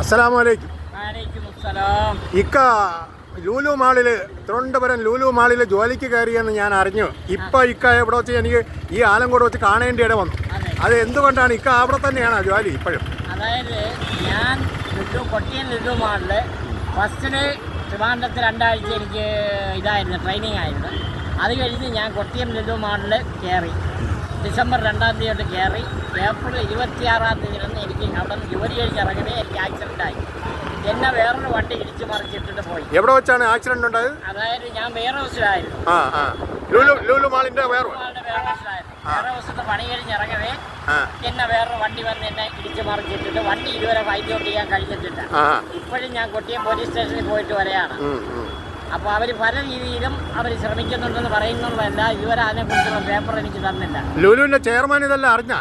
അസ്സലാമലൈക്കും. ഇക്ക ലൂലു മാളിൽ തിരുവനന്തപുരം ലൂലു മാളിൽ ജോലിക്ക് കയറിയെന്ന് ഞാൻ അറിഞ്ഞു. ഇപ്പൊ ഇക്ക എവിടെ വെച്ച് എനിക്ക് ഈ ആലങ്കോട് വെച്ച് കാണേണ്ട ഇട വന്നു. അത്. എന്തുകൊണ്ടാണ് ഇക്ക അവിടെ തന്നെയാണ് ജോലി ഇപ്പോഴും? അതായത് ഞാൻ ലുലു കൊട്ടിയൻ ലുലു മാളിൽ ഫസ്റ്റിൽ ട്രിവാൻഡ്രത്ത് രണ്ടാഴ്ച എനിക്ക് ഇതായിരുന്നു ട്രെയിനിങ് ആയിരുന്നു. അത് കഴിഞ്ഞ് ഞാൻ കൊട്ടിയം ലുലു മാളിൽ കയറി. ഡിസംബർ രണ്ടാം തീയതി തൊട്ട് കയറി. ഏപ്രിൽ ഇരുപത്തിയാറാം തീയതി അന്ന് എനിക്ക് അവിടെ നിന്ന് ജോലി കഴിഞ്ഞ് ഇറങ്ങവേ എനിക്ക് ആക്സിഡന്റ് ആയി. എന്നെ വേറൊരു വണ്ടി ഇടിച്ചു മറിച്ചിട്ടിട്ട് പോയി. എവിടെ വെച്ചാണ് ആക്സിഡന്റ് ഉണ്ടായത്? അതായത് ഞാൻ വേറെ ഹൗസിലായിരുന്നു. ആ ആ. ലൂലു ലൂലു മാളിന്റെ വേറെ വേറെ ഹൗസിലായിരുന്നു. വേറെ പണി കഴിഞ്ഞ് ഇറങ്ങവേ എന്നെ വേറൊരു വണ്ടി വന്ന് എന്നെ ഇടിച്ചു മറിച്ചിട്ടിട്ട് വണ്ടി ഇതുവരെ വൈദ്യുതി ചെയ്യാൻ കഴിഞ്ഞിട്ടില്ല. ഇപ്പോഴും ഞാൻ കൊട്ടിയം പോലീസ് സ്റ്റേഷനിൽ പോയിട്ട് വരെയാണ്. അപ്പോൾ അവർ പല രീതിയിലും അവർ ശ്രമിക്കുന്നുണ്ടെന്ന് പറയുന്നുള്ളതല്ല ഇതുവരെ അതിനെക്കുറിച്ചുള്ള പേപ്പർ എനിക്ക് തന്നില്ല. ലുലുവിന്റെ ചെയർമാൻ ഇതെല്ലാം അറിഞ്ഞ?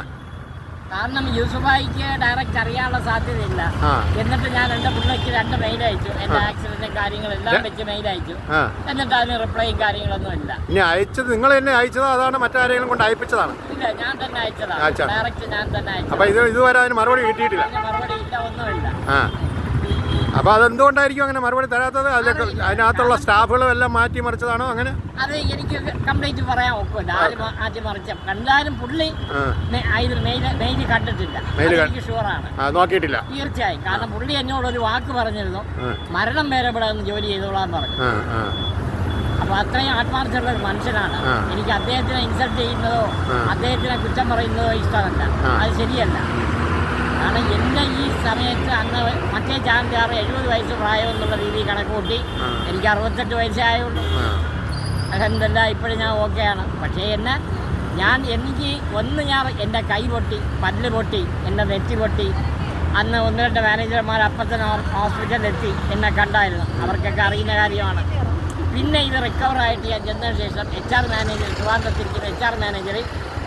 കാരണം യൂസുഫായിക്ക് ഡയറക്റ്റ് അറിയാനുള്ള സാധ്യതയില്ല. എന്നിട്ട് ഞാൻ എന്റെ പിള്ളേക്ക് രണ്ട് മെയിൽ അയച്ചു. എന്റെ ആക്സിഡന്റും കാര്യങ്ങളെല്ലാം വെച്ച് മെയിൽ അയച്ചു. എന്നിട്ട് അതിന് റിപ്ലൈയും കാര്യങ്ങളൊന്നും ഇല്ല. ഇനി അയച്ചത് നിങ്ങൾ എന്നെ അയച്ചതോ? അതാണ് മറ്റാരെങ്കിലും കൊണ്ട് അയപ്പിച്ചതാണ്. ഇല്ല ഞാൻ തന്നെ അയച്ചതാണ്. ഡയറക്റ്റ് ഞാൻ തന്നെ അപ്പൊ അയച്ചു ഇത് ഇതുവരെ അതിന് മറുപടി കിട്ടിയിട്ടില്ല. മറുപടി ഇല്ല ഒന്നുമില്ല. അപ്പൊ അതെന്തുകൊണ്ടായിരിക്കും അങ്ങനെ മറുപടി തരാത്തത്? അതിലൊക്കെ അതിനകത്തുള്ള സ്റ്റാഫുകളും എല്ലാം മാറ്റി മറിച്ചതാണോ അങ്ങനെ? അത് എനിക്ക് കംപ്ലീറ്റ് പറയാൻ ഒക്കില്ല. ആരും ആദ്യം മറിച്ച. കണ്ടാലും പുള്ളി മെയിൽ കണ്ടിട്ടില്ല. എനിക്ക് ഷുവറാണ് നോക്കിയിട്ടില്ല. തീർച്ചയായും. കാരണം പുള്ളി എന്നോട് ഒരു വാക്ക് പറഞ്ഞിരുന്നു. മരണം വരെ ഇവിടെ നിന്ന് ജോലി ചെയ്തോളാൻ പറഞ്ഞു. അപ്പൊ അത്രയും ആത്മാർത്ഥമുള്ള ഒരു മനുഷ്യനാണ്. എനിക്ക് അദ്ദേഹത്തിനെ ഇൻസൾട്ട് ചെയ്യുന്നതോ. അദ്ദേഹത്തിനെ കുറ്റം പറയുന്നതോ ഇഷ്ടമല്ല. അത് ശരിയല്ല. കാരണം എന്റെ ഈ സമയത്ത് അന്ന് മറ്റേ ചാനലുകാർ എഴുപത് വയസ്സ് പ്രായം എന്നുള്ള രീതിയിൽ കണക്ക് കൂട്ടി. എനിക്ക് അറുപത്തെട്ട് വയസ്സേ ആയുള്ളൂ. അതെന്തല്ല ഇപ്പോഴും ഞാൻ ഓക്കെയാണ് പക്ഷേ എന്നെ ഞാൻ എനിക്ക് ഒന്ന് ഞാൻ എന്റെ കൈ പൊട്ടി പല്ല് പൊട്ടി എന്റെ നെറ്റി പൊട്ടി. അന്ന് ഒന്ന് രണ്ട് മാനേജർമാർ അപ്പത്തന്നെ ഹോസ്പിറ്റലിലെത്തി എന്നെ കണ്ടായിരുന്നു. അവർക്കൊക്കെ അറിയുന്ന കാര്യമാണ്. പിന്നെ ഇത് റിക്കവറായിട്ട് ഞാൻ ചെന്നതിന് ശേഷം എച്ച് ആർ മാനേജർ ട്രിവാൻഡ്രത്തിരിക്കുന്ന എച്ച് ആർ മാനേജർ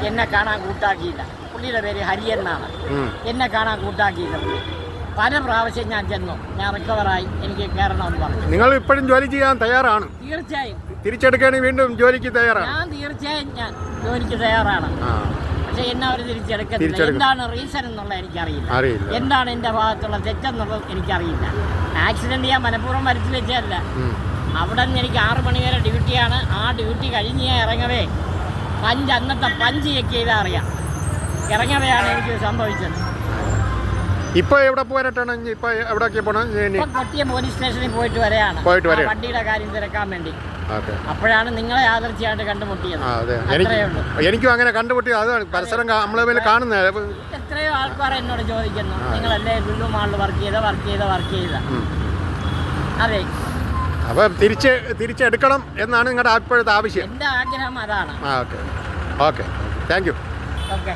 എന്നെ കാണാൻ കൂട്ടാക്കിയില്ല. പുള്ളിയുടെ പേര് ഹരിയൻ എന്നാണ്. എന്നെ കാണാൻ കൂട്ടാക്കി പുള്ളി പല പ്രാവശ്യം ഞാൻ ചെന്നു. ഞാൻ റിക്കവറായി എനിക്ക് കയറണമെന്ന് പറഞ്ഞു. നിങ്ങൾ ഇപ്പോഴും ജോലി ചെയ്യാൻ തയ്യാറാണ്? തീർച്ചയായും. തിരിച്ചെടുക്കുകയാണെങ്കിൽ വീണ്ടും ജോലിക്ക് തയ്യാറാണ്? ഞാൻ തീർച്ചയായും ഞാൻ ജോലിക്ക് തയ്യാറാണ്. പക്ഷെ എന്നെ അവർ തിരിച്ചെടുക്കുന്നില്ല. എന്താണ് റീസൺ എന്നുള്ളത് എനിക്കറിയില്ല. എന്താണ് എന്റെ ഭാഗത്തുള്ള തെറ്റെന്നുള്ളത് എനിക്കറിയില്ല. ആക്സിഡന്റ് ഞാൻ മനഃപൂർവം മരിച്ചു വെച്ചതല്ല. അവിടെ നിന്ന് എനിക്ക് ആറ് മണി വരെ ഡ്യൂട്ടിയാണ് ആ ഡ്യൂട്ടി കഴിഞ്ഞ് ഞാൻ ഇറങ്ങവേ. പഞ്ച് അന്നത്തെ പഞ്ച് ചെക്ക് ചെയ്താൽ അറിയാം. ഇറങ്ങവെയാണ് എനിക്ക് സംഭവിച്ചത്. ഇപ്പൊ എവിടെ പോയിട്ടാണ് ഇപ്പൊ എവിടെയൊക്കെ പോണം? ഇപ്പം പോലീസ് സ്റ്റേഷനിൽ പോയിട്ട് വരെയാണ്. പോയിട്ട് വരെ വണ്ടിയുടെ കാര്യം തിരക്കാൻ വേണ്ടി. അപ്പോഴാണ് നിങ്ങളെ ആദർശിയായിട്ട് കണ്ടുമുട്ടിയത്. എനിക്കും അങ്ങനെ കണ്ടുമുട്ടി അതാണ്. പരസ്പരം നമ്മളെ മേലെ കാണുന്നത് എത്രയോ ആൾക്കാർ എന്നോട് ചോദിക്കുന്നു. നിങ്ങളല്ലേ ലുലു മാളിൽ വർക്ക് ചെയ്ത വർക്ക് ചെയ്ത വർക്ക് ചെയ്ത. അതെ. അപ്പൊ തിരിച്ച് തിരിച്ചെടുക്കണം എന്നാണ് നിങ്ങളുടെ ഇപ്പോഴത്തെ ആവശ്യം. എന്റെ ആഗ്രഹം അതാണ്. Okay. Okay. Thank you okay.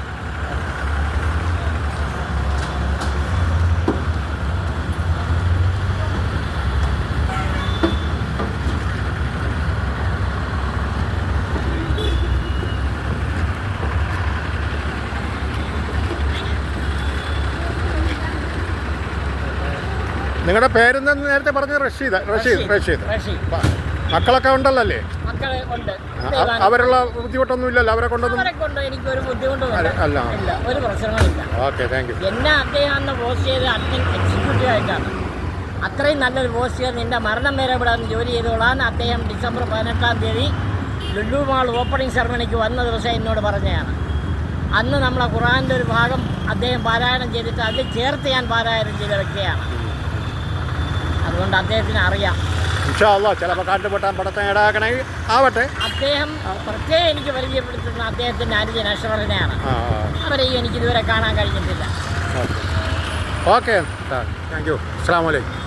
നിങ്ങളുടെ പേരെന്താ നേരത്തെ പറഞ്ഞത്? റഷീദ് റഷീദ് റഷീദ്. മക്കളൊക്കെ ഉണ്ടല്ലോ അല്ലേ അവരുള്ള ബുദ്ധിമുട്ടൊന്നും ഇല്ലല്ലോ? അവരെ കൊണ്ടൊന്നും അല്ല, ഓക്കെ താങ്ക് യു എന്നെ അദ്ദേഹം അന്ന് പോസ്റ്റ് ചെയ്ത് അഡ്മിൻ എക്സിക്യൂട്ടീവ് ആയിട്ടാണ്. അത്രയും നല്ലൊരു പോസ്റ്റ് ചെയ്ത് നിന്റെ മരണം വരെ ഇവിടെ വന്ന് ജോലി ചെയ്തോളാൻ അദ്ദേഹം ഡിസംബർ പതിനെട്ടാം തീയതി ലുലു മാൾ ഓപ്പണിംഗ് സെറമണിക്ക് വന്ന ദിവസം എന്നോട് പറഞ്ഞതാണ്. അന്ന് നമ്മളെ ഖുറാന്റെ ഒരു ഭാഗം അദ്ദേഹം പാരായണം ചെയ്തിട്ട് അതിൽ ചേർത്ത് ഞാൻ പാരായണം ചെയ്ത വ്യക്തിയാണ്. അതുകൊണ്ട് അദ്ദേഹത്തിന് അറിയാം. ഇൻഷാല്ല ചിലപ്പോൾ കാട്ടുപൊട്ടാൻ പടത്തം ഈടാക്കണമെങ്കിൽ ആവട്ടെ. അദ്ദേഹം പ്രത്യേകം എനിക്ക് പരിചയപ്പെടുത്തുന്ന അദ്ദേഹത്തിന്റെ അനുജൻ അവരെയും എനിക്ക് ഇതുവരെ കാണാൻ കഴിഞ്ഞിട്ടില്ല. ഓക്കെ. Thank you. അസ്സാം വലൈക്കും